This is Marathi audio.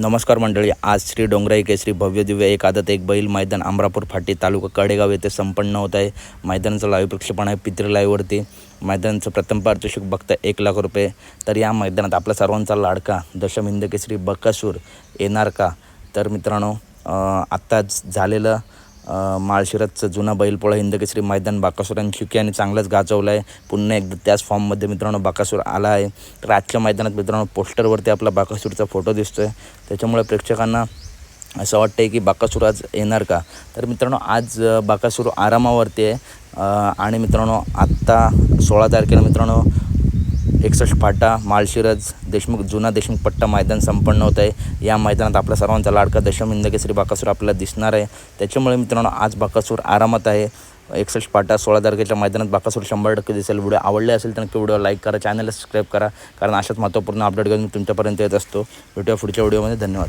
नमस्कार मंडळी आज श्री डोंगराई केसरी भव्य दिव्य एक आदत एक बैल मैदान अमरापूर फाटी तालुका कडेगाव येथे संपन्न होत आहे. मैदानाचं लाईव्ह प्रक्षेपण आहे पितृ लाईव्हवरती मैदानाचं प्रथम पारितोषिक बघता एक लाख रुपये. तर या मैदानात आपला सर्वांचा लाडका दशम हिंद केसरी बकासूर येणार का? तर मित्रांनो आत्ताच झालेलं अ, जुना बैलपोळा हिंदकेसरी मैदान बाकासुरांनी शिक्याने चांगलंच गाजवलं आहे. पुन्हा एकदा त्याच फॉर्ममध्ये मित्रांनो बाकासूर आला आहे. तर आजच्या मैदानात मित्रांनो पोस्टरवरती आपला बाकासूरचा फोटो दिसतो आहे त्याच्यामुळे प्रेक्षकांना असं वाटतं आहे की बाकासूर आज येणार का? तर मित्रांनो आज बाकासूर आरामावरती आहे. आणि मित्रांनो आत्ता सोळा तारखेला मित्रांनो एकसष्ट फाटा माळशिरज देशमुख जुना देशमुख पट्टा मैदान संपन्न होत आहे. या मैदानात आपला सर्वांचा लाडका दशम इंदकेसरी बाकासूर आपल्याला दिसणार आहे. त्याच्यामुळे मित्रांनो आज बाकासूर आरामात आहे. एकसष्ट पाटा सोळा तारखेच्या मैदानात बाकासूर शंभर टक्के दिसेल. व्हिडिओ आवडले असेल तर नक्की व्हिडिओ लाईक करा चॅनलला सबस्क्राईब करा कारण अशाच महत्त्वपूर्ण अपडेट घेऊन मी तुमच्यापर्यंत येत असतो. भेटूया पुढच्या व्हिडिओमध्ये. धन्यवाद.